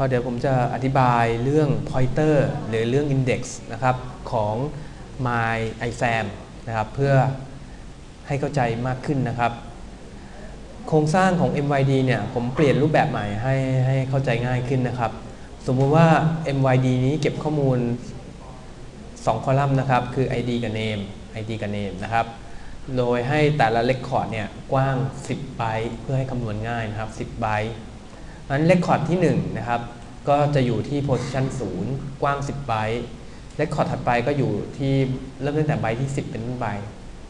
ราะเดี๋ยวผมจะอธิบายเรื่อง pointer หรือเรื่อง index นะครับของ my exam นะครับเพื่อให้เข้าใจมากขึ้นนะครับ โครงสร้างของ MYD เนี่ยผมเปลี่ยนรูปแบบใหม่ให้ให้เข้าใจง่ายขึ้นนะครับ สมมุติว่า MYD นี้เก็บข้อมูล 2 คอลัมน์นะครับ คือ ID กับ name ID กับ name นะครับ โดยให้แต่ละ record เนี่ยกว้าง 10 ไบต์เพื่อให้คำนวณง่ายนะครับ 10 ไบต์ นั้น record ที่1นะครับก็จะอยู่ที่ position 0กว้าง 10 ไบต์ record ถัดไปก็อยู่ที่เริ่มตั้งแต่ไบต์ที่ 10 เป็นต้นไป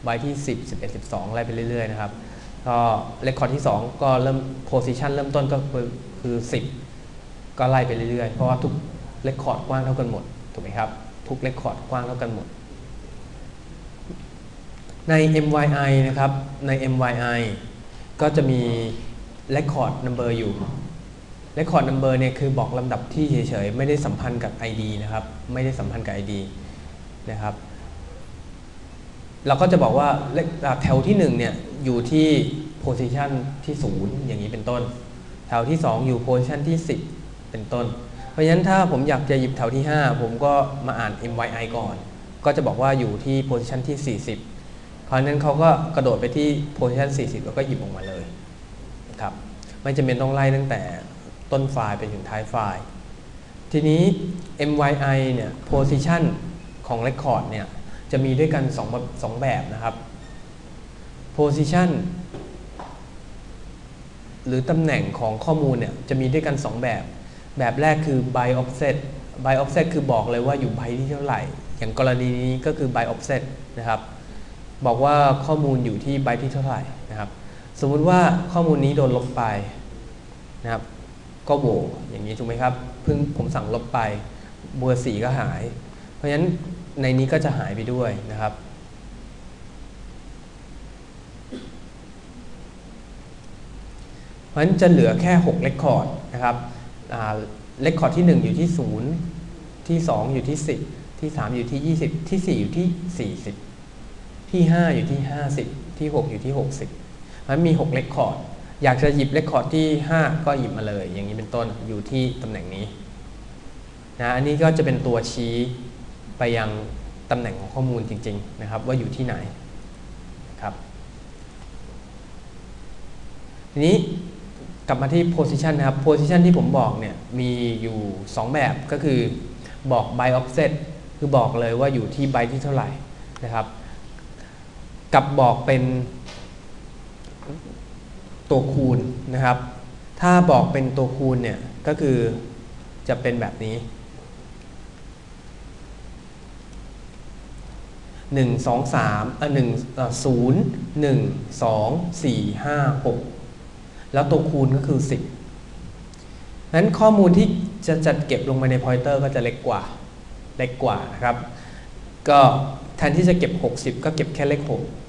ไบต์ที่ 10 11 12ไล่ไปเรื่อยๆนะครับก็เรคคอร์ดที่ 2 ก็เริ่มโพซิชันเริ่มต้นก็คือคือ 10 ก็ไล่ไปเรื่อยๆ เพราะว่าทุกเรคคอร์ดกว้างเท่ากันหมดถูกไหมครับทุกเรคคอร์ดกว้างเท่ากันหมด ใน MYI นะครับใน MYI ก็จะมี Record Number อยู่ Record Number เนี่ยคือบอกลำดับที่เฉยๆ ไม่ได้สัมพันธ์กับ ID นะครับ ไม่ได้สัมพันธ์กับ ID นะครับ เราก็จะบอกว่าแถวที่1เนี่ยอยู่ที่ position ที่ 0 อย่างนี้เป็นต้น แถวที่ 2 อยู่ position ที่ 10 เป็นต้น เพราะฉะนั้นถ้าผมอยากจะหยิบแถวที่ 5 ผมก็มาอ่าน MYI ก่อน ก็จะบอกว่าอยู่ที่ position ที่ 40 เพราะฉะนั้นเขาก็กระโดดไปที่ position 40 แล้วก็หยิบออกมาเลยนะครับ ไม่จำเป็นต้องไล่ตั้งแต่ ต้นไฟล์ไปถึงท้ายไฟล์ ทีนี้ MYI เนี่ย position ของ record เนี่ย จะมีด้วยกัน2แบบสองแบบนะครับ position หรือตำแหน่งของข้อมูลเนี่ย จะมีด้วยกัน 2 แบบ แบบแรกคือ by offset by offset คือบอกเลยว่าอยู่ไบที่เท่าไหร่ อย่างกรณีนี้ก็คือ by offset นะครับ บอกว่าข้อมูลอยู่ที่ไบที่เท่าไหร่นะครับ สมมุติว่าข้อมูลนี้โดนลบไปนะครับ ก็โหวอย่างนี้ถูกไหมครับเพิ่งผมสั่งลบไปเบอร์สีก็หาย เพราะฉะนั้นในนี้ก็จะหายไปด้วยนะครับเพราะฉะนั้นจะเหลือแค่6เลคคอร์ดนะครับเลคคอร์ดที่ 1 อยู่ที่ 0 ที่ 2 อยู่ที่ 10 ที่ 3 อยู่ที่ 20 ที่ 4 อยู่ที่ 40 ที่ 5 อยู่ที่ 50 ที่ 6 อยู่ที่ 60มันมี6เลคคอร์ด อยากจะหยิบเลคคอร์ดที่ 5 ก็หยิบมาเลย อย่างนี้เป็นต้นอยู่ที่ตำแหน่งนี้นะอันนี้ก็จะเป็นตัวชี้ไปยังตำแหน่งของข้อมูลจริง ๆ นะครับ ว่าอยู่ที่ไหนครับทีนี้กลับมาที่ position นะครับ position ที่ผมบอกเนี่ยมีอยู่ 2 แบบก็คือบอก by offset คือบอกเลยว่าอยู่ที่ by ที่เท่าไหร่นะครับ กับบอกเป็น ตัวคูณนะครับ ถ้าบอกเป็นตัวคูณเนี่ยก็คือจะเป็นแบบนี้หนึ่งสองสามอะหนึ่งศูนย์หนึ่งสองสี่ห้าหกแล้วตัวคูณก็คือสิบนั้นข้อมูลที่จะจัดเก็บลงมาในพอยเตอร์ก็จะเล็กกว่าเล็กกว่านะครับ ก็แทนที่จะเก็บ 60 ก็เก็บแค่เลข6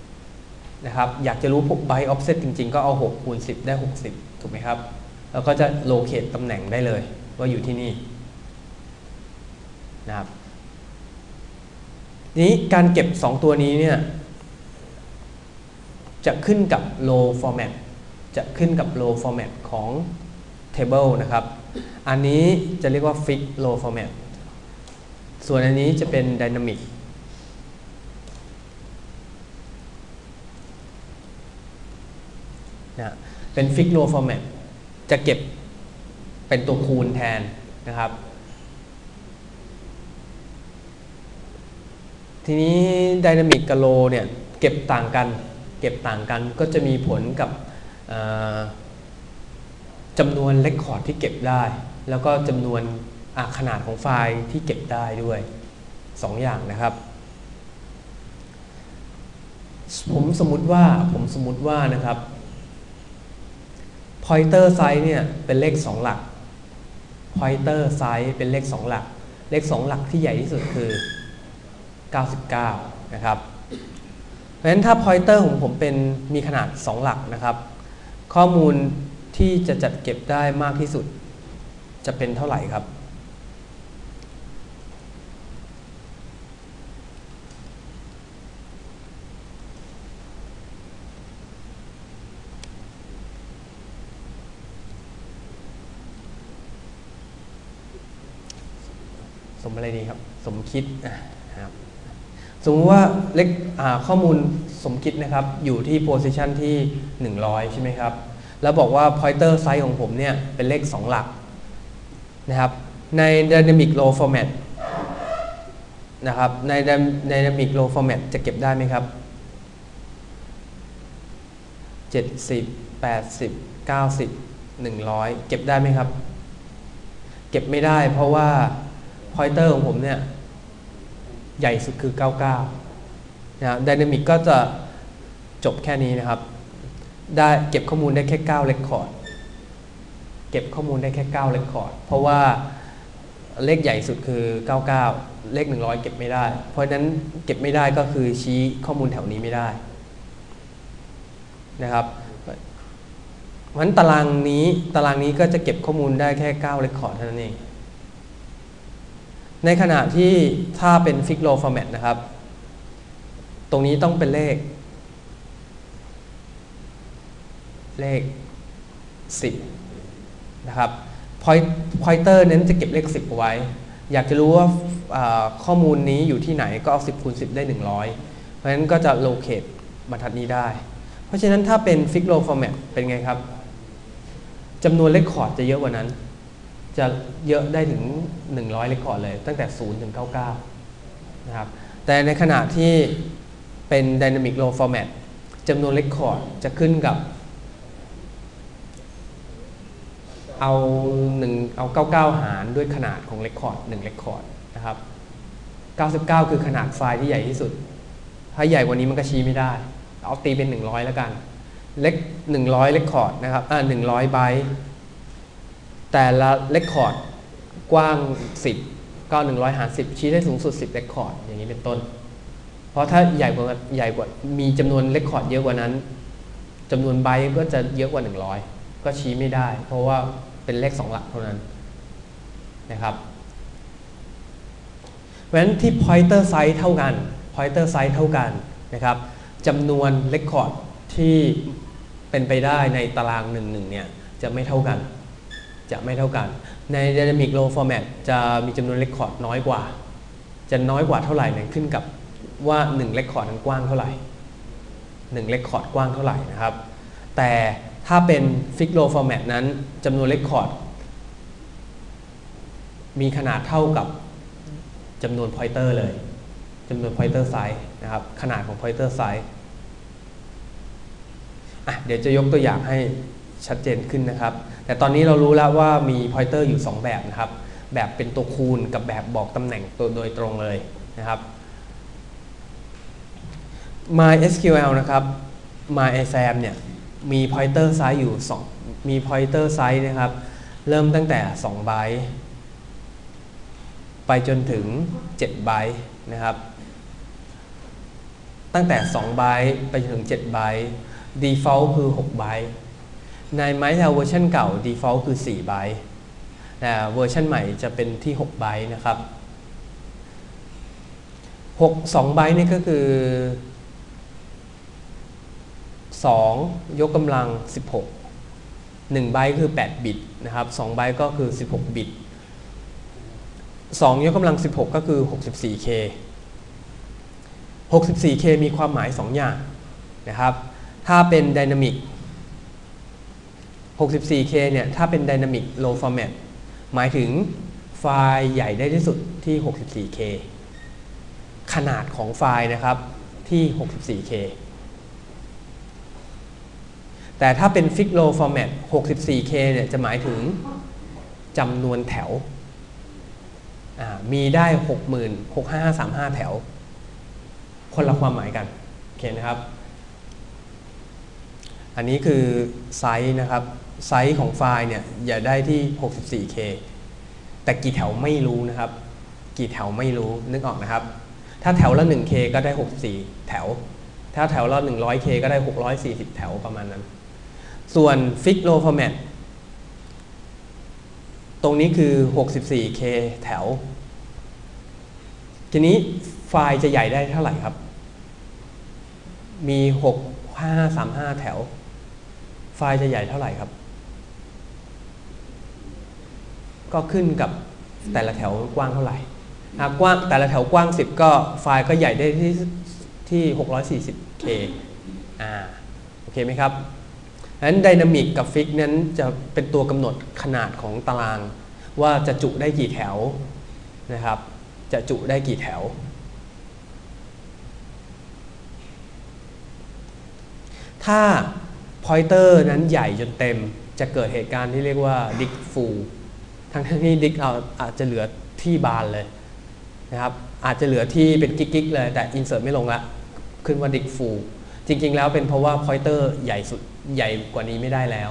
นะครับอยากจะรู้พวก byte offset จริง ๆ ก็เอา 6 คูณ 10 ได้ 60 ถูกไหมครับ แล้วก็จะ locate ตำแหน่งได้เลย ว่าอยู่ที่นี่นะครับนี้การเก็บ 2 ตัวนี้เนี่ยจะขึ้นกับ low format จะขึ้นกับ low format ของ table นะครับ อันนี้จะเรียกว่า fix low format ส่วนอันนี้จะเป็น dynamic เป็น fix low format จะเก็บเป็นตัวคูณแทนนะครับ ทีนี้ Dynamic กับ Low เนี่ยเก็บต่างกัน เก็บต่างกันก็จะมีผลกับจำนวนเลคคอร์ดที่เก็บได้ แล้วก็จำนวนขนาดของไฟล์ที่เก็บได้ด้วย 2ออย่างนะครับ ผมสมมติว่าผมสมมติว่านะครับ pointer size เนี่ยเป็นเลข 2 หลัก pointer size เป็นเลข 2 หลัก เลข 2 หลักที่ใหญ่ที่สุดคือ 99 นะครับ เพราะฉะนั้นถ้า pointer ของผมเป็นมีขนาด 2 หลักนะครับ ข้อมูลที่จะจัดเก็บได้มากที่สุด จะเป็นเท่าไหร่ครับ สม อะไรดีครับ สมคิดนะครับสมมติว่าเลขข้อมูลสมคิดนะครับ อยู่ที่ position ที่ 100 ใช่ไหมครับ แล้วบอกว่า pointer size ของผมเนี่ยเป็นเลข 2 หลักนะครับ ใน dynamic row format นะครับ ใน dynamic row format จะเก็บได้ไหมครับ 70 80 90 100 เก็บได้ไหมครับ เก็บไม่ได้เพราะว่า pointer ของผมเนี่ย ใหญ่สุดคือ 99นะครับ Dynamic ก็จะจบแค่นี้นะครับ ได้เก็บข้อมูลได้แค่9 Record เก็บข้อมูลได้แค่9 Record เพราะว่าเลขใหญ่สุดคือ 99 เลข 100 เก็บไม่ได้ เพราะนั้นเก็บไม่ได้ก็คือชี้ข้อมูลแถวนี้ไม่ได้นะครับเพราะฉะนั้นตารางนี้ตารางนี้ก็จะเก็บข้อมูลได้แค่9 Record เท่านั้นเอง ในขณะที่ถ้าเป็น Fix Row Format นะครับ ตรงนี้ต้องเป็นเลข เลข 10 นะครับ Point pointer เน้นจะเก็บเลข 10เอาไว้ อยากจะรู้ว่าข้อมูลนี้อยู่ที่ไหนก็เอา 10คูณ10 ได้ 100 เพราะฉะนั้นก็จะ locate บรรทัดนี้ได้ เพราะฉะนั้นถ้าเป็น Fix Row Format เป็นไงครับจำนวนเลขคอร์ดจะเยอะกว่านั้น จะเยอะได้ถึง 100เลคคอร์ดเลย ตั้งแต่ 0 ถึง 99 นะครับ แต่ในขณะที่เป็น Dynamic Row Format จำนวนเลคคอร์ดจะขึ้นกับ เอา1เอา 99 หารด้วยขนาดของเลคคอร์ด1เลคคอร์ดนะครับ 99 คือขนาดไฟล์ที่ใหญ่ที่สุด ถ้าใหญ่กว่านี้มันก็ชี้ไม่ได้ เอาตีเป็น 100 แล้วกัน เล็ก100เลคคอร์ดนะครับอ่า100ไบต์ แต่ละเลคคอร์ดกว้าง 10 ก็ 100 หาร 10 ชี้ได้สูงสุด 10เลคคอร์ดอย่างนี้เป็นต้น เพราะถ้าใหญ่กว่าใหญ่กว่ามีจำนวนเลคคอร์ดเยอะกว่านั้นจำนวนไบต์ก็จะเยอะกว่า 100 ก็ชี้ไม่ได้ เพราะว่าเป็นเลข 2 หลักเท่านั้นนะครับเพราะฉะนั้นที่ pointer size เท่ากัน pointer size เท่ากันนะครับจำนวนเลคคอร์ดที่เป็นไปได้ในตารางหนึ่งหนึ่งเนี่ยจะไม่เท่ากัน จะไม่เท่ากัน ใน Dynamic Row Format จะมีจำนวนเลคคอร์ดน้อยกว่า จะน้อยกว่าเท่าไหร่เนี่ยขึ้นกับว่า1เลคคอร์ดนั้นกว้างเท่าไหร่1เลคคอร์ดกว้างเท่าไหร่นะครับ แต่ถ้าเป็น Fix Row Format นั้นจำนวนเลคคอร์ดมีขนาดเท่ากับจำนวน pointer เลยจำนวน pointer size นะครับขนาดของ pointer size อะเดี๋ยวจะยกตัวอย่างให้ ชัดเจนขึ้นนะครับ แต่ตอนนี้เรารู้แล้วว่ามี pointer อยู่ 2 แบบนะครับ แบบเป็นตัวคูณกับแบบบอกตำแหน่งตัวโดยตรงเลยนะครับ MySQL นะครับ MySAM เนี่ยมี pointer size อยู่ 2 มี pointer size นะครับ เริ่มตั้งแต่2ไบต์ไปจนถึง7ไบต์นะครับ ตั้งแต่2ไบต์ไปจนถึง7ไบต์ default คือ6ไบต์ ใน MySQL เวอร์ชันเก่า default คือ4ไบต์แต่เวอร์ชันใหม่จะเป็นที่6ไบต์นะครับ6 2ไบต์นี่ก็คือ 2 ยกกำลัง 16 1ไบต์คือ 8 บิตนะครับ2ไบต์ก็คือ 16 บิต 2 ยกกำลัง 16 ก็คือ 64K 64K มีความหมาย 2 อย่างนะครับ ถ้าเป็น Dynamic 64K เนี่ยถ้าเป็น Dynamic Low Format หมายถึงไฟล์ใหญ่ได้ที่สุดที่ 64K ขนาดของไฟล์นะครับที่ 64K แต่ถ้าเป็น Fix Low Format 64K เนี่ยจะหมายถึงจำนวนแถว มีได้ 60,000 6535 แถว คนละความหมายกันโอเคนะครับ อันนี้คือไซส์นะครับ ไซส์ของไฟล์เนี่ยอย่าได้ที่ 64K แต่กี่แถวไม่รู้นะครับ กี่แถวไม่รู้นึกออกนะครับ ถ้าแถวละ 1K ก็ได้ 64 แถว ถ้าแถวละ 100K ก็ได้ 640 แถวประมาณนั้น ส่วน Fix Low Format ตรงนี้คือ 64K แถว ทีนี้ไฟล์จะใหญ่ได้เท่าไหร่ครับ มี 6 5 3 5 แถว ไฟล์จะใหญ่เท่าไหร่ครับ ก็ขึ้นกับแต่ละแถวกว้างเท่าไหร่กว้างแต่ละแถวกว้าง 10 ก็ไฟล์ก็ใหญ่ได้ที่ที่ 640K อ่าโอเคไหมครับดังนั้นไดนามิกกับฟิกนั้นจะเป็นตัวกำหนดขนาดของตาราง ว่าจะจุได้กี่แถวนะครับ จะจุได้กี่แถว ถ้า pointer นั้นใหญ่จนเต็มจะเกิดเหตุการณ์ที่เรียกว่า dig full ทั้งที่ dig เอาอาจจะเหลือที่บานเลยนะครับอาจจะเหลือที่เป็นกิ๊กๆเลย แต่ insert ไม่ลงละขึ้นว่า dig full จริง ๆ แล้วเป็นเพราะว่า pointer ใหญ่สุดใหญ่กว่านี้ไม่ได้แล้ว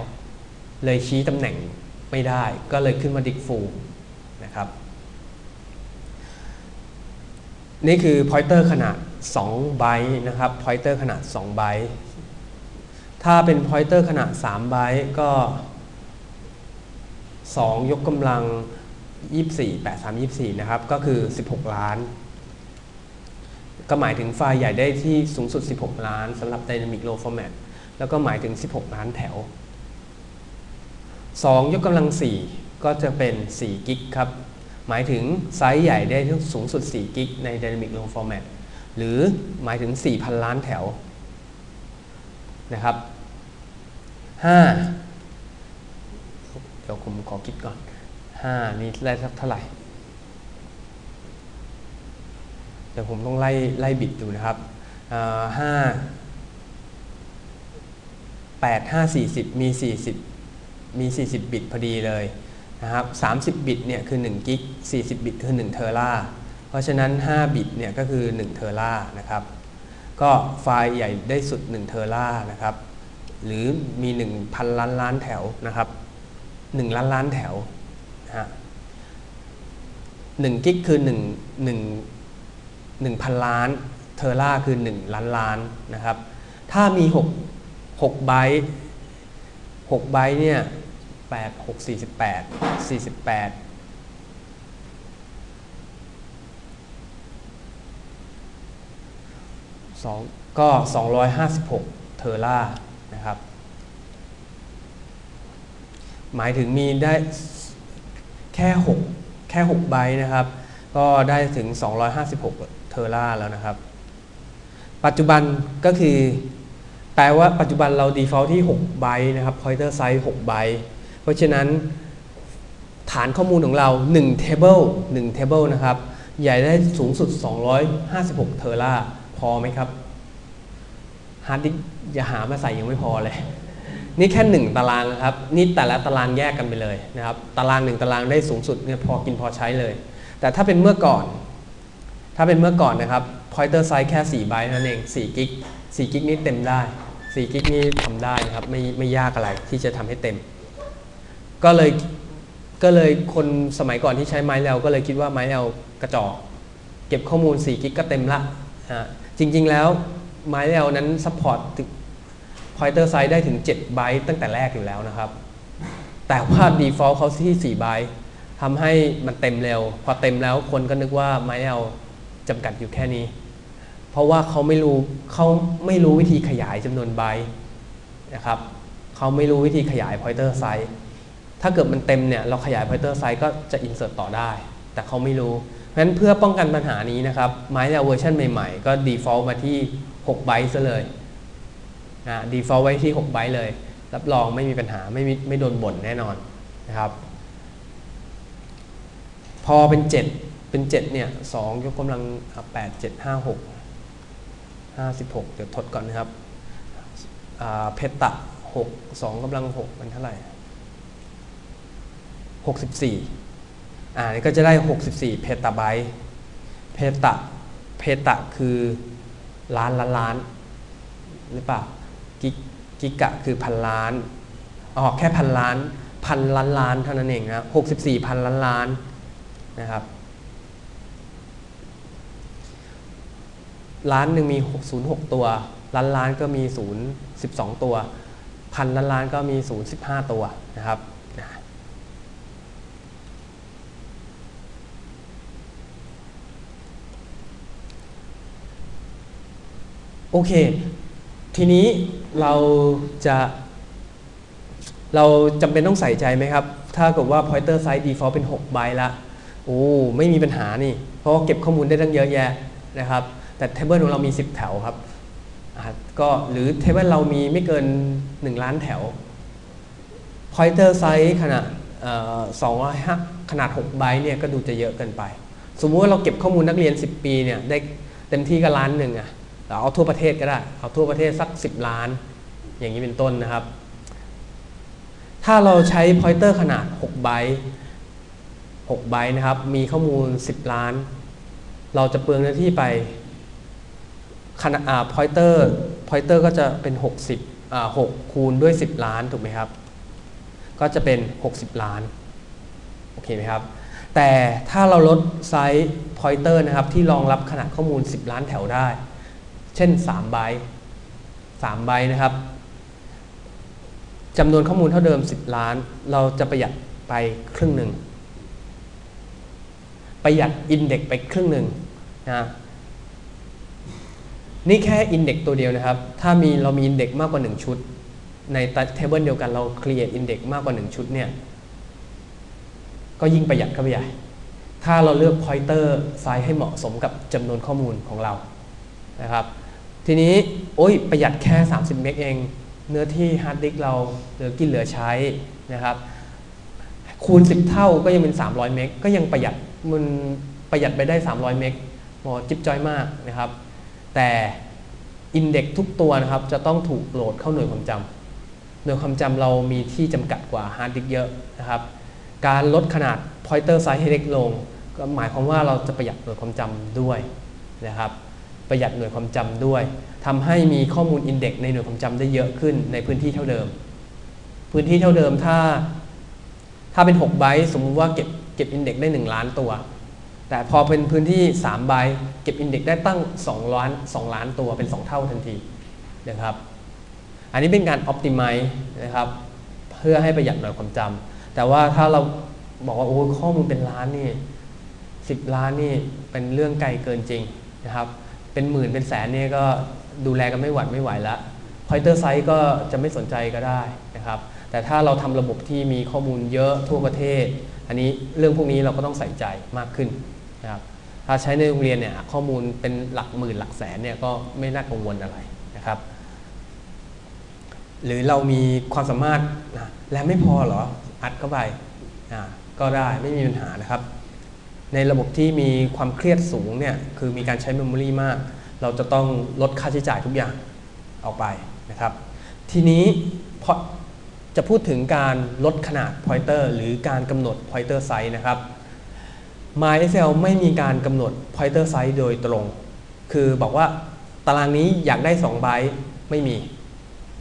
เลยชี้ตำแหน่งไม่ได้ ก็เลยขึ้นมา dig full นะครับ นี่คือ pointer ขนาด2ไบต์นะครับ pointer ขนาด2ไบต์ถ้าเป็น pointer ขนาด3ไบต์ก็ 2 ยกกำลัง 24 8 3 24 นะครับ ก็คือ 16 ล้าน ก็หมายถึงไฟล์ใหญ่ได้ที่สูงสุด 16 ล้านสำหรับ Dynamic Low Format แล้วก็หมายถึง 16 ล้านแถว 2 ยกกำลัง 4 ก็จะเป็น4กิกครับ หมายถึงไซส์ใหญ่ได้สูงสุด 4 กิกใน Dynamic Low Format หรือหมายถึง 4,000 ล้านแถวนะครับ 5 เดี๋ยวผมขอคิดก่อน 5 นี่ได้สักเท่าไหร่ เดี๋ยวผมต้องไล่ไล่บิดดูนะครับห้าแปดห้าสี่สิบมีสี่สิบมีสี่สิบบิตพอดีเลยนะครับสามสิบบิตเนี่ยคือหนึ่งกิกสี่สิบบิตคือหนึ่งเทอร่าเพราะฉะนั้นห้าบิตเนี่ยก็คือหนึ่งเทอร่านะครับก็ไฟล์ใหญ่ได้สุด 1 เทอร่านะครับ หรือมี 1,000 ล้านล้านแถวนะครับ 1 ล้านล้านแถวนะฮะหนึ่งกิกคือ1 1 1,000ล้าน เทอร่าคือ 1 ล้านล้านนะครับ ถ้ามี6 6ไบต์6ไบต์เนี่ย8 6 48 48 2ก็ 256 เทอร่านะครับ หมายถึงมีได้แค่6แค่6ไบต์นะครับ ก็ได้ถึง 256 เทอร่าแล้วนะครับ ปัจจุบันก็คือ แปลว่าปัจจุบันเรา default ที่ 6 ไบต์นะครับ pointer size 6 ไบต์เพราะฉะนั้นฐานข้อมูลของเรา1 table 1 table นะครับ ใหญ่ได้สูงสุด 256 เทอร่าพอไหมครับฮาร์ดดิสอย่าหามาใส่ยังไม่พอเลย นี่แค่ 1 ตารางนะครับ นี่แต่ละตารางแยกกันไปเลยนะครับ ตาราง1ตารางได้สูงสุดเนี่ยพอกินพอใช้เลย แต่ถ้าเป็นเมื่อก่อน ถ้าเป็นเมื่อก่อนนะครับ pointer size แค่4ไบต์นั่นเอง4กิก4กิกนี้เต็มได้4กิกนี้ทำได้นะครับไม่ไม่ยากอะไรที่จะทำให้เต็ม ก็เลยก็เลยคนสมัยก่อนที่ใช้ไม้แล้วก็เลยคิดว่าไม้แล้วกระจอกเก็บข้อมูล4กิกก็เต็มละจริง ๆ แล้วไม้เรลนั้นซัพพอร์ต pointer size ได้ถึง 7 ไบต์ตั้งแต่แรกอยู่แล้วนะครับ แต่ว่า default เขาที่4ไบต์ทำให้มันเต็มเร็ว พอเต็มแล้วคนก็นึกว่าไม้เรลจำกัดอยู่แค่นี้ เพราะว่าเขาไม่รู้เขาไม่รู้วิธีขยายจำนวนไบต์นะครับเขาไม่รู้วิธีขยาย pointer size ถ้าเกิดมันเต็มเนี่ยเราขยาย pointer size ก็จะ insert ต่อได้ แต่เขาไม่รู้เพราะฉะนั้นเพื่อป้องกันปัญหานี้นะครับไม้เวอร์ชันใหม่ๆ ก็ default มาที่ 6 ไบต์ซะเลย นะ default ไว้ที่6ไบต์เลย รับรองไม่มีปัญหาไม่มีไม่โดนบ่นแน่นอนนะครับ พอเป็น 7 เป็น 7 เนี่ย2ยกกำลัง 8 7 5 6 56 เดี๋ยวทดก่อนนะครับเพตะ 6 2กำลัง 6 มันเท่าไหร่ 64 อ่านี่ก็จะได้ 64 เพตาไบต์เพตะเพตะคือล้านล้านล้านหรือเปล่า กิกะคือพันล้านอ๋อแค่พันล้านพันล้านล้านเท่านั้นเองนะหกสิบสี่พันล้านล้านนะครับล้านหนึ่งมีศูนย์หกตัว ล้านล้านก็มีศูนย์สิบสองตัว พันล้านล้านก็มีศูนย์สิบห้าตัวนะครับ โอเค ทีนี้เราจะเราจำเป็นต้องใส่ใจไหมครับ ถ้าเกิดว่า pointer size default เป็น 6 ไบต์ละโอ้ไม่มีปัญหานี่ เพราะเก็บข้อมูลได้ตั้งเยอะแยะนะครับ แต่เทเบิลของเรามี 10 แถวครับก็หรือเทเบิลเรามีไม่เกิน 1 ล้านแถว pointer size ขนาดสองร้อยห้าขนาด 6 ไบต์เนี่ยก็ดูจะเยอะเกินไป สมมุติว่าเราเก็บข้อมูลนักเรียน 10 ปีเนี่ยได้เต็มที่ก็ล้านหนึ่งอะ เอาทั่วประเทศก็ได้ เอาทั่วประเทศสัก 10 ล้าน อย่างนี้เป็นต้นนะครับ ถ้าเราใช้ pointer ขนาด6ไบต์6ไบต์นะครับ มีข้อมูล 10 ล้าน เราจะเปลืองเนื้อที่ไปขนาดอ่า pointer pointer ก็จะเป็น 60อ่า6คูณด้วย 10 ล้านถูกไหมครับ ก็จะเป็น 60 ล้าน โอเคไหมครับแต่ถ้าเราลดไซส์ pointer นะครับ ที่รองรับขนาดข้อมูล 10 ล้านแถวได้ เช่น3ไบต์3ไบต์นะครับจำนวนข้อมูลเท่าเดิม 10 ล้าน เราจะประหยัดไปครึ่งหนึ่ง ประหยัดอินเด็กไปครึ่งหนึ่งนะนี่แค่อินเด็กตัวเดียวนะครับ ถ้ามีเรามีอินเด็กมากกว่า 1 ชุด ในเทเบิลเดียวกันเรา create index มากกว่า 1 ชุดเนี่ย ก็ยิ่งประหยัดเข้าไปใหญ่ ถ้าเราเลือก pointer ไซส์ให้เหมาะสมกับจำนวนข้อมูลของเรานะครับ ทีนี้โอ้ยประหยัดแค่ 30 เมกเอง เนื้อที่ฮาร์ดดิสเราเหลือกินเหลือใช้นะครับ คูณ 10 เท่าก็ยังเป็น 300 เมกก็ยังประหยัดมันประหยัดไปได้ 300 เมกหมอจิ๊บจอยมากนะครับ แต่อินเด็กทุกตัวนะครับจะต้องถูกโหลดเข้าหน่วยความจำหน่วยความจำเรามีที่จำกัดกว่าฮาร์ดดิสเยอะนะครับ การลดขนาด pointer size ให้เล็กลง ก็หมายความว่าเราจะประหยัดหน่วยความจำด้วยนะครับ ประหยัดหน่วยความจำด้วยทำให้มีข้อมูลอินเด็กในหน่วยความจำได้เยอะขึ้นในพื้นที่เท่าเดิม พื้นที่เท่าเดิมถ้า ถ้าเป็น6ไบต์สมมุติว่าเก็บเก็บอินเด็กได้ 1 ล้านตัว แต่พอเป็นพื้นที่3ไบต์เก็บอินเด็กได้ตั้ง2ล้าน2ล้านตัวเป็น 2 เท่าทันทีนะครับ อันนี้เป็นการ optimize นะครับ เพื่อให้ประหยัดหน่วยความจำแต่ว่าถ้าเราบอกว่าโอ้ข้อมูลเป็นล้านนี่10ล้านนี่เป็นเรื่องไกลเกินจริงนะครับ เป็นหมื่นเป็นแสนเนี่ยก็ดูแลกันไม่หวัดไม่ไหวแล้ว pointer size ก็จะไม่สนใจก็ได้นะครับ แต่ถ้าเราทำระบบที่มีข้อมูลเยอะทั่วประเทศ อันนี้เรื่องพวกนี้เราก็ต้องใส่ใจมากขึ้นนะครับถ้าใช้ในโรงเรียนเนี่ยข้อมูลเป็นหลักหมื่นหลักแสนเนี่ยก็ไม่น่ากังวลอะไรนะครับ หรือเรามีความสามารถนะแล้วไม่พอเหรออัดเข้าไปก็ได้ไม่มีปัญหานะครับ ในระบบที่มีความเครียดสูงเนี่ยคือมีการใช้เมมโมรีมาก เราจะต้องลดค่าใช้จ่ายทุกอย่างออกไปนะครับ ทีนี้พอจะพูดถึงการลดขนาด pointer หรือการกำหนด pointer size นะครับ MySQL ไม่มีการกำหนด pointer size โดยตรง คือบอกว่าตารางนี้อยากได้2ไบต์ไม่มี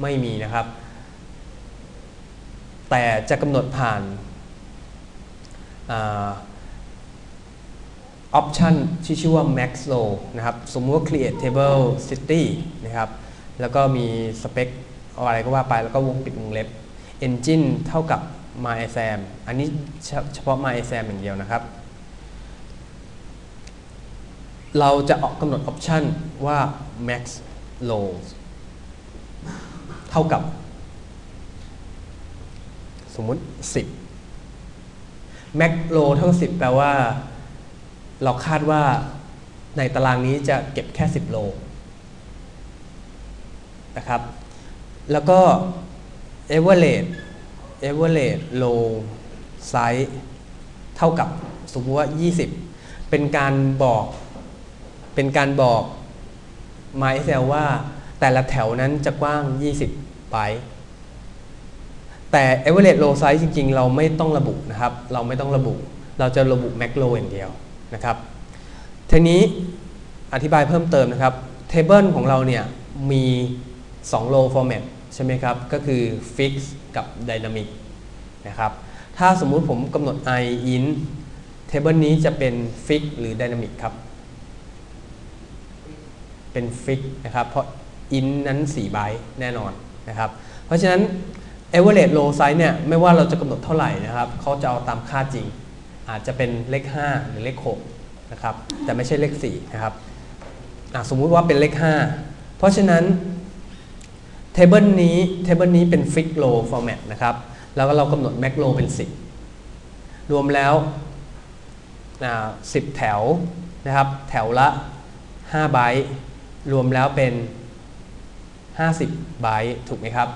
ไม่มีนะครับ แต่จะกำหนดผ่าน ออปชันที่ชื่อว่า max row นะครับ สมมติว่า create table city นะครับ แล้วก็มีสเปคอะไรก็ว่าไป แล้วก็วงปิดวงเล็บ engine เท่ากับ mySam อันนี้เฉพาะ mySam อย่างเดียวนะครับ เราจะออกกำหนดออปชันว่า max low เท่ากับ สมมุติ 10 max low เท่ากับ 10 แปลว่า เราคาดว่าในตารางนี้จะเก็บแค่ 10 โลนะครับ แล้วก็ average average low size เท่ากับสมมติว่า 20 เป็นการบอกเป็นการบอก MySQL ว่าแต่ละแถวนั้นจะกว้าง 20 ไบต์แต่ average low size จริง ๆ เราไม่ต้องระบุนะครับ เราไม่ต้องระบุ เราจะระบุ max low อย่างเดียว นะครับทีนี้อธิบายเพิ่มเติมนะครับ table ของเราเนี่ยมี 2 row format ใช่ไหมครับ ก็คือ fix กับ dynamic นะครับถ้าสมมุติผมกำหนด i in table นี้จะเป็น fix หรือ dynamic ครับ เป็น fix นะครับ เพราะ in นั้น4ไบต์แน่นอนนะครับ เพราะฉะนั้น average low size เนี่ยไม่ว่าเราจะกำหนดเท่าไหร่นะครับเขาจะเอาตามค่าจริง อาจจะเป็นเลข 5 หรือเลข6นะครับแต่ไม่ใช่เลข4นะครับสมมุติว่าเป็นเลข 5 เพราะฉะนั้น table นี้ table นี้เป็น fix low format นะครับแล้วก็เรากำหนด max low เป็น 10 รวมแล้วสิบแถวนะครับแถวละ 5 ไบต์รวมแล้วเป็น 50 ไบต์ถูกไหมครับ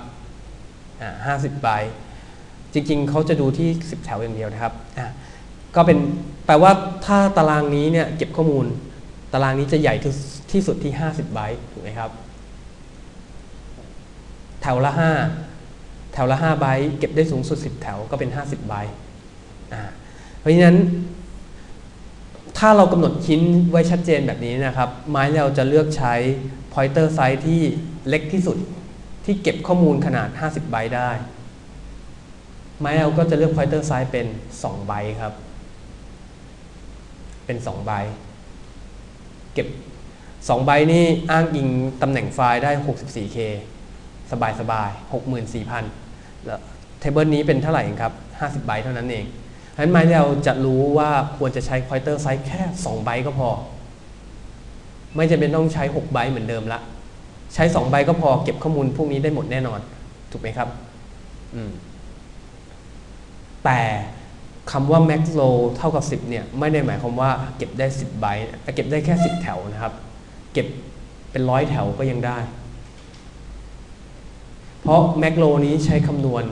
อ่า50 ไบต์จริงๆ เขาจะดูที่ 10 แถวอย่างเดียวนะครับ ก็เป็นแปลว่าถ้าตารางนี้เนี่ยเก็บข้อมูล ตารางนี้จะใหญ่ที่ที่สุดที่ 50 ไบต์ถูกไหมครับ แถวละ 5 แถวละ 5 ไบต์เก็บได้สูงสุด 10 แถวก็เป็น 50 ไบต์เพราะฉะนั้น ถ้าเรากำหนดชิ้นไว้ชัดเจนแบบนี้นะครับ ไม้เราจะเลือกใช้ pointer size ที่เล็กที่สุด ที่เก็บข้อมูลขนาด 50 ไบต์ได้ ไม้เราก็จะเลือก pointer size เป็น 2 ไบต์ครับ เป็น2ไบต์เก็บ2ไบต์นี่อ้างอิงตำแหน่งไฟล์ได้ 64K สบายสบาย64,000 แล้วเทเบิลนี้เป็นเท่าไหร่เองครับ 50ไบเท่านั้นเองฉะนั้นไม้เราจะรู้ว่าควรจะใช้ pointer size แค่2ไบก็พอ ไม่จำเป็นต้องใช้6ไบเหมือนเดิมละ ใช้2ไบก็พอเก็บข้อมูลพวกนี้ได้หมดแน่นอน ถูกไหมครับอืมแต่ คำว่า max low เท่ากับ 10เนี่ยไม่ได้หมายความว่าเก็บได้ 10ไบต์แต่เก็บได้แค่ 10 แถวนะครับ เก็บเป็นร้อยแถวก็ยังได้ เพราะ max low นี้ใช้คำนวณ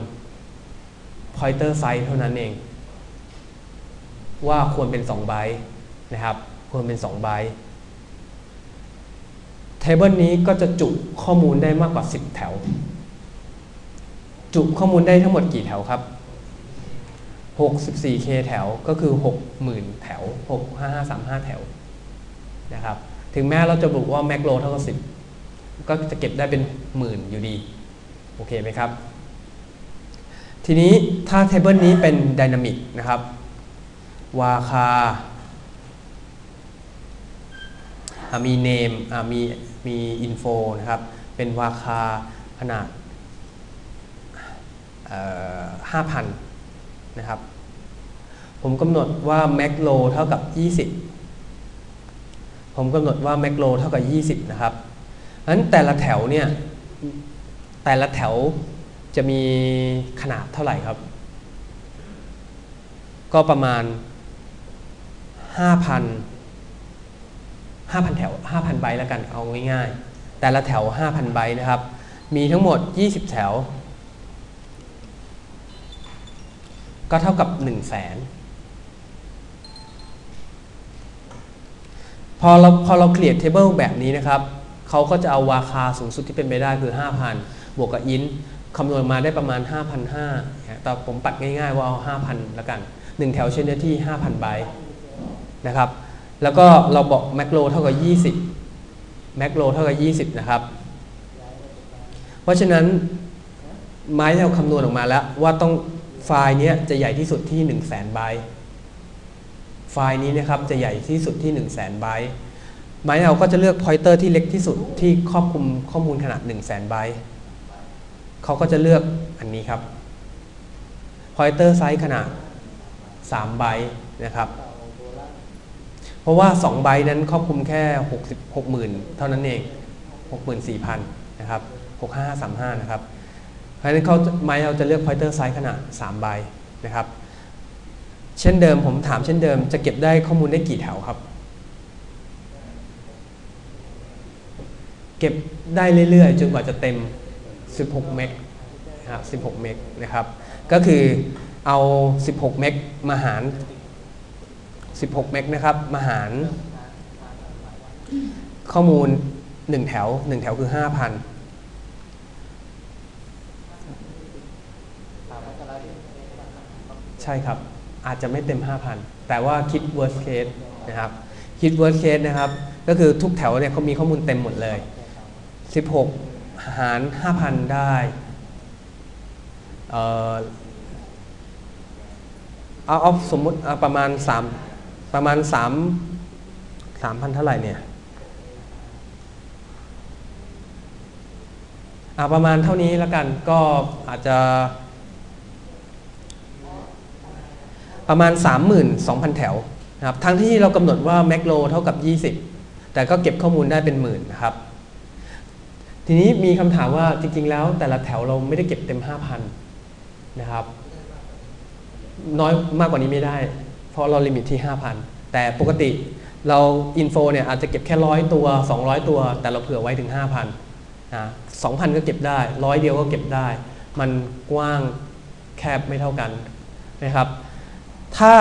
pointer size เท่านั้นเอง ว่าควรเป็น2ไบต์นะครับ ควรเป็น2ไบต์เทเบิลนี้ก็จะจุข้อมูลได้มากกว่า 10 แถว จุข้อมูลได้ทั้งหมดกี่แถวครับ 64K แถวก็คือ 60,000 แถว 65535 แถวนะครับถึงแม้เราจะบอกว่าแมกโลเท่ากับ10 ก็จะเก็บได้เป็นหมื่นอยู่ดี โอเคไหมครับ ทีนี้ถ้าเทเบิลนี้เป็นดินามิกนะครับ วาคาอะมี name อะมีมี info นะครับ เป็นวาคาขนาดห้าพั นะครับ ผมกำหนดว่า max low เท่ากับ 20 ผมกำหนดว่า max low เท่ากับ 20 นะครับนั้นแต่ละแถวเนี่ยแต่ละแถวจะมีขนาดเท่าไหร่ครับ ก็ประมาณ 5,000 5,000 แถว 5,000ไบแล้วกันเอาง่ายๆ แต่ละแถว 5,000ไบนะครับ มีทั้งหมด 20 แถว ก็เท่ากับ1 0 0 0 0แสนพอเราพอเราเคลียร์เทเบิลแบบนี้นะครับเขาก็จะเอาวาคาสูงสุดที่เป็นไปได้คือ 5,000 บวกกับอินคำนวณมาได้ประมาณ 5,500แต่ผมปัดง่ายๆว่าเอา 5,000ล้วกัน 1 แถวใช้เนื้อที่ 5,000ไบนะครับ แล้วก็เราบอกแมกโลเท่ากับ 20 แมกโลเท่ากับ 20 นะครับ เพราะฉะนั้นไม้ที่เราคำนวณออกมาแล้วว่าต้อง ไฟล์นี้จะใหญ่ที่สุดที่ 1 0 0 0 0แสนไบต์ไฟล์นี้นะครับจะใหญ่ที่สุดที่ 1 0 0 0 0แสนไบต์ไม้เราก็จะเลือกพอยเตอร์ที่เล็กที่สุดที่ครอบคลุมข้อมูลขนาด 1 0 0 0 0แสนไบต์เขาก็จะเลือกอันนี้ครับพอยเตอร์ไซส์ขนาด 3 ไบต์นะครับ เพราะว่า 2 ไบต์นั้นครอบคลุมแค่ 60 60,000 เท่านั้นเอง 64,000 นะครับ 6535 นะครับ เพราะฉะนั้นเขาไม้เราจะเลือก pointer size ขนาด3ใบนะครับ เช่นเดิมผมถามเช่นเดิม จะเก็บได้ข้อมูลได้กี่แถวครับ เก็บได้เรื่อยๆ จนกว่าจะเต็ม 16 เมกนะครับ16 เมกนะครับ ก็คือเอา 16 เมกมาหาร 16 เมกนะครับ มาหาร ข้อมูล 1 แถว 1 แถวคือ 5,000 ใช่ครับ อาจจะไม่เต็ม 5,000 แต่ว่าคิด worst case นะครับ คิด worst case นะครับ ก็คือทุกแถวเนี่ยเขามีข้อมูลเต็มหมดเลย 16 หาร 5,000 ได้เอ่อเอาเอาสมมติเอาประมาณ 3 ประมาณ 3 3,000 เท่าไหร่เนี่ยอ่าประมาณเท่านี้แล้วกันก็อาจจะ ประมาณ 32,000 แถวนะครับทั้งที่เรากำหนดว่าแมกโลเท่ากับ 20 แต่ก็เก็บข้อมูลได้เป็นหมื่นนะครับ ทีนี้มีคำถามว่าจริง ๆ แล้วแต่ละแถวเราไม่ได้เก็บเต็ม 5,000 นะครับ น้อยมากกว่านี้ไม่ได้ เพราะเราลิมิตที่ 5,000 แต่ปกติเราอินโฟเนี่ยอาจจะเก็บแค่ร้อยตัว 200 ตัว แต่เราเผื่อไว้ถึง 5,000นะ2,000 ก็เก็บได้ร้อยเดียวก็เก็บได้ มันกว้างแคบไม่เท่ากันนะครับ ถ้า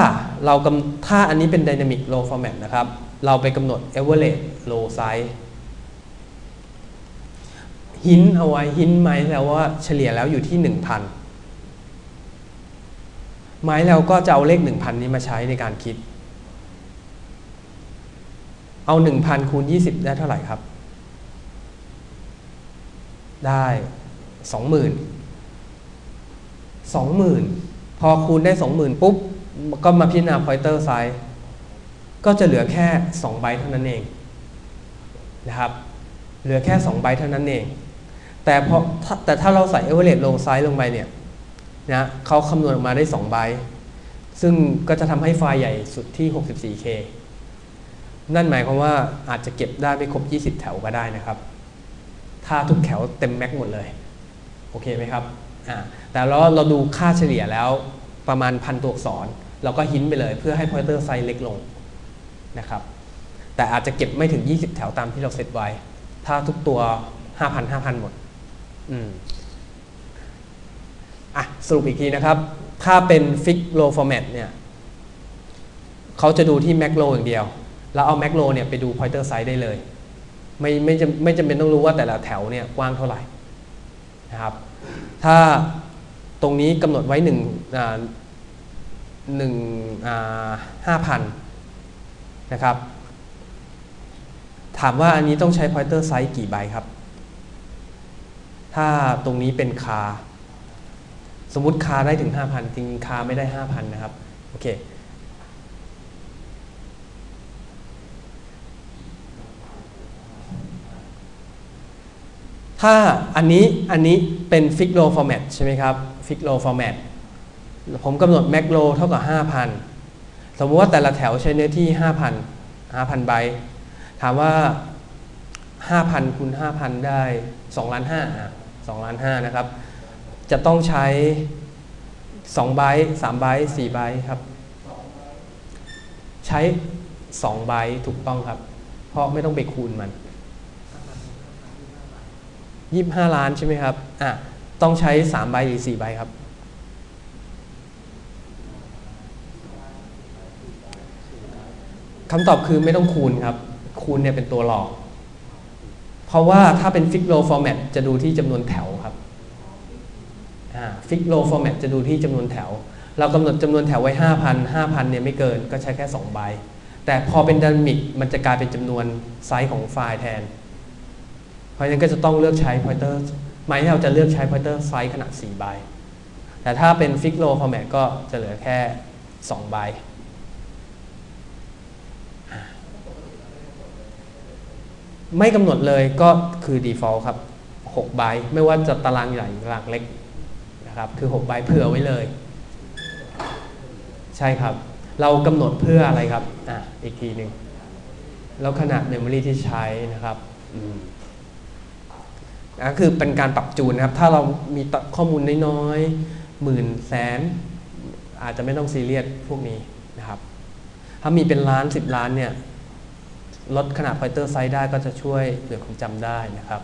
เรากำถ้าอันนี้เป็น Dynamic Low Format นะครับ เราไปกำหนด Average Low Size หินเอาไว้หินไหมแล้วว่าเฉลี่ยแล้วอยู่ที่ 1,000 ไม้เราก็จะเอาเลข 1,000 นี้มาใช้ในการคิด เอา 1,000 คูณ 20 ได้เท่าไหร่ครับ ได้ 20,000 20,000 พอคูณได้ 20,000 ปุ๊บ ก็มาพิจารณา pointer size ก็จะเหลือแค่2ไบต์เท่านั้นเองนะครับ เหลือแค่2ไบต์เท่านั้นเอง แต่พอแต่ถ้าเราใส่ average low size ลงไปเนี่ยนะเขาคำนวณออกมาได้2ไบต์ซึ่งก็จะทำให้ไฟล์ใหญ่สุดที่ 64K นั่นหมายความว่าอาจจะเก็บได้ไม่ครบ 20 แถวก็ได้นะครับ ถ้าทุกแถวเต็มแม็กหมดเลย โอเคไหมครับ อ่า แต่เราเราดูค่าเฉลี่ยแล้ว ประมาณพันตัวอักษรเราก็หินไปเลยเพื่อให้ pointer size เล็กลงนะครับแต่อาจจะเก็บไม่ถึง 20 แถวตามที่เราเซตไว้ ถ้าทุกตัว 5,000 5,000 หมดอืมอะสรุปอีกทีนะครับ ถ้าเป็น fix low format เนี่ยเขาจะดูที่ mac low อย่างเดียว แล้วเอา mac low เนี่ยไปดู pointer size ได้เลย ไม่ไม่จำไม่จำเป็นต้องรู้ว่าแต่ละแถวเนี่ยกว้างเท่าไหร่นะครับ ถ้า ตรงนี้กำหนดไว้หนึ่งหนึ่งห้าพันนะครับ ถามว่าอันนี้ต้องใช้ pointer size กี่ใบครับ ถ้าตรงนี้เป็นคา สมมุติคาได้ถึง 5,000 จริงคาไม่ได้ 5,000 นะครับ โอเค ถ้าอันนี้อันนี้เป็น fix low format ใช่ไหมครับ fix low format ผมกำหนด max low เท่ากับ 5,000 สมมติว่าแต่ละแถวใช้เนื้อที่ 5,000 5,000 ใบ ถามว่า 5,000คูณ5,000 ได้2ล้าน5 2ล้าน5นะครับ จะต้องใช้2ใบ3ใบ4ใบครับ ใช้2ใบถูกต้องครับ เพราะไม่ต้องไปคูณมัน 25 ล้านใช่ไหมครับ อะ ต้องใช้3ใบหรือ4ใบครับ คำตอบคือไม่ต้องคูณครับ คูณเนี่ยเป็นตัวหลอก เพราะว่าถ้าเป็น fixed low format จะดูที่จำนวนแถวครับอ่า fixed low format จะดูที่จำนวนแถว เรากำหนดจำนวนแถวไว้ 5,000 5,000เนี่ยไม่เกินก็ใช้แค่ 2 ใบ แต่พอเป็น dynamic มันจะกลายเป็นจำนวนไซส์ของไฟล์แทน เพราะฉะนั้นก็จะต้องเลือกใช้ pointer หมายที่เราจะเลือกใช้ pointer ไซส์ขนาด 4 ใบ แต่ถ้าเป็น fixed low format ก็จะเหลือแค่ 2 ใบ ไม่กำหนดเลยก็คือ default ครับ 6 ใบ ไม่ว่าจะตารางใหญ่ตารางเล็กนะครับ คือ 6 ใบเผื่อไว้เลย ใช่ครับ เรากำหนดเพื่ออะไรครับ อะ อีกทีหนึ่งแล้วขนาด memory ที่ใช้นะครับ ก็คือเป็นการปรับจูนนะครับ ถ้าเรามีข้อมูลน้อยๆหมื่นแสน อาจจะไม่ต้องซีเรียสพวกนี้นะครับ ถ้ามีเป็นล้าน 10 ล้านเนี่ยลดขนาด pointer size ได้ก็จะช่วยเหลือความจำได้นะครับ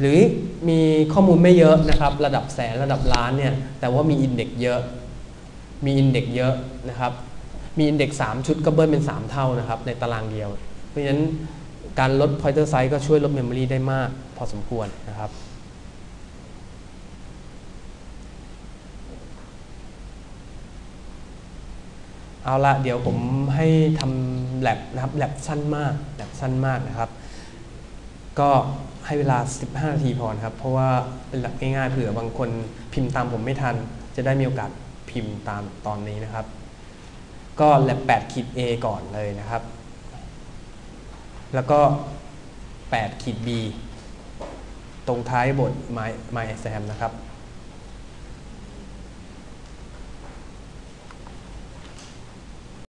หรือมีข้อมูลไม่เยอะนะครับ ระดับแสนระดับล้านเนี่ยแต่ว่ามีอินเด็กเยอะ มีอินเด็กเยอะนะครับ มีอินเด็ก3ชุดก็เบิ้ลเป็น 3 เท่านะครับ ในตารางเดียว เพราะฉะนั้น การลด pointer size ก็ช่วยลด memory ได้มากพอสมควรนะครับ เอาละเดี๋ยวผมให้ทำแลบนะครับแลบสั้นมากแลบสั้นมากนะครับ ก็ให้เวลา 15 นาทีพอนะครับ เพราะว่าเป็นแลบง่ายๆเผื่อบางคนพิมพ์ตามผมไม่ทัน จะได้มีโอกาสพิมพ์ตามตอนนี้นะครับ ก็แลบ8ขีด A ก่อนเลยนะครับ แล้วก็8ขีด B ตรงท้ายบท My My Exam นะครับ